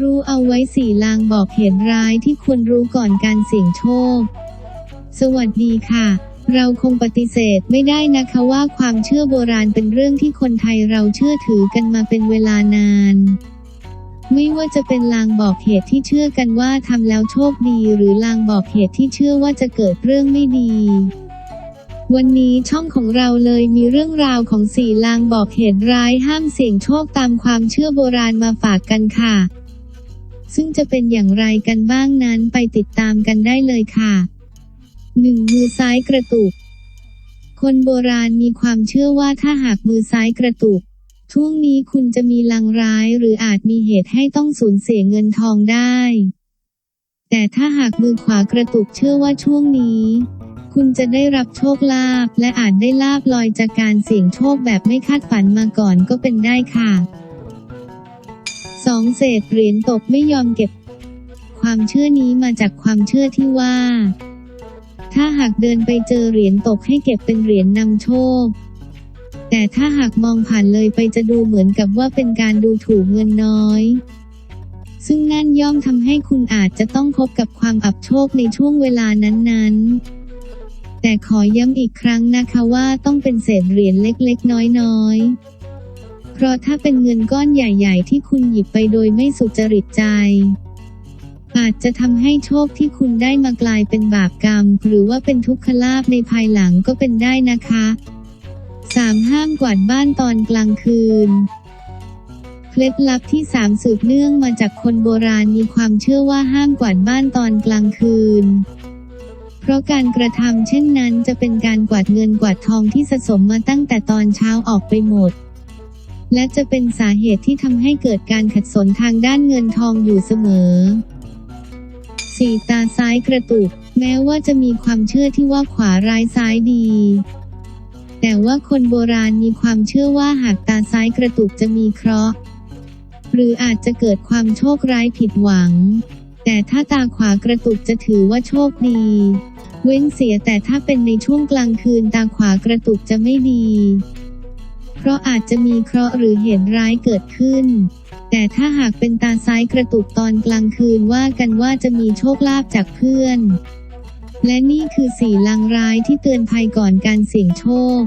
รู้เอาไว้สี่ลางบอกเหตุร้ายที่ควรรู้ก่อนการเสี่ยงโชค สวัสดีค่ะ เราคงปฏิเสธไม่ได้นะคะว่าความเชื่อโบราณเป็นเรื่องที่คนไทยเราเชื่อถือกันมาเป็นเวลานานไม่ว่าจะเป็นลางบอกเหตุที่เชื่อกันว่าทำแล้วโชคดี หรือลางบอกเหตุที่เชื่อว่าจะเกิดเรื่องไม่ดี วันนี้ช่องของเราเลยมีเรื่องราวของสี่ลางบอกเหตุร้ายห้ามเสี่ยงโชคตามความเชื่อโบราณมาฝากกันค่ะ ซึ่งจะเป็นอย่างไรกันบ้างนั้นไปติดตามกันได้เลยค่ะหนึ่งมือซ้ายกระตุก คนโบราณมีความเชื่อว่าถ้าหากมือซ้ายกระตุกช่วงนี้คุณจะมีลังร้ายหรืออาจมีเหตุให้ต้องสูญเสียเงินทองได้ แต่ถ้าหากมือขวากระตุกเชื่อว่าช่วงนี้ คุณจะได้รับโชคลาภและอาจได้ลาบลอยจากการเสี่ยงโชคแบบไม่คาดฝันมาก่อนก็เป็นได้ค่ะ 2. เศษเหรียญตกไม่ยอมเก็บ ความเชื่อนี้มาจากความเชื่อที่ว่า ถ้าหากเดินไปเจอเหรียญตกให้เก็บเป็นเหรียญนำโชค แต่ถ้าหากมองผ่านเลยไปจะดูเหมือนกับว่าเป็นการดูถูกเงินน้อย ซึ่งนั่นย่อมทำให้คุณอาจจะต้องพบกับความอับโชคในช่วงเวลานั้นๆ แต่ขอย้ำอีกครั้งนะคะว่าต้องเป็นเศษเหรียญเล็กๆ น้อยๆ เพราะถ้าเป็นเงินก้อนใหญ่ๆ ที่คุณหยิบไปโดยไม่สุจริตใจ อาจจะทำให้โชคที่คุณได้มากลายเป็นบาปกรรม หรือว่าเป็นทุกขลาภในภายหลังก็เป็นได้นะคะ 3. ห้ามกวาดบ้านตอนกลางคืนเคล็ดลับที่ 3 สืบเนื่องมาจากคนโบราณมีความเชื่อว่าห้ามกวาดบ้านตอนกลางคืน เพราะการกระทำเช่นนั้นจะเป็นการกวาดเงินกวาดทองที่สะสมมาตั้งแต่ตอนเช้าออกไปหมด และจะเป็นสาเหตุที่ทำให้เกิดการขัดสนทางด้านเงินทองอยู่เสมอ 4. ตาซ้ายกระตุก แม้ว่าจะมีความเชื่อที่ว่าขวาร้ายซ้ายดี แต่ว่าคนโบราณมีความเชื่อว่าหากตาซ้ายกระตุกจะมีเคราะห์ หรืออาจจะเกิดความโชคร้ายผิดหวัง แต่ถ้าตาขวากระตุกจะถือว่าโชคดี เว้นเสียแต่ถ้าเป็นในช่วงกลางคืนตาขวากระตุกจะไม่ดี เพราะอาจจะมีเคราะห์หรือเหตุร้ายเกิดขึ้น แต่ถ้าหากเป็นตาซ้ายกระตุกตอนกลางคืนว่ากันว่าจะมีโชคลาภจากเพื่อน และนี่คือสี่ลังร้ายที่เตือนภัยก่อนการเสี่ยงโชค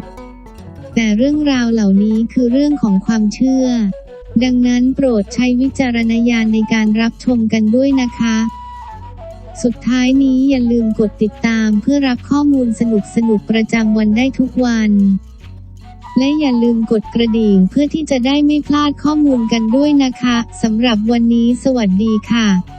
แต่เรื่องราวเหล่านี้คือเรื่องของความเชื่อ ดังนั้นโปรดใช้วิจารณญาณในการรับชมกันด้วยนะคะสุดท้ายนี้อย่าลืมกดติดตามเพื่อรับข้อมูลสนุกๆประจำวันได้ทุกวัน และอย่าลืมกดกระดิ่งเพื่อที่จะได้ไม่พลาดข้อมูลกันด้วยนะคะสำหรับวันนี้สวัสดีค่ะ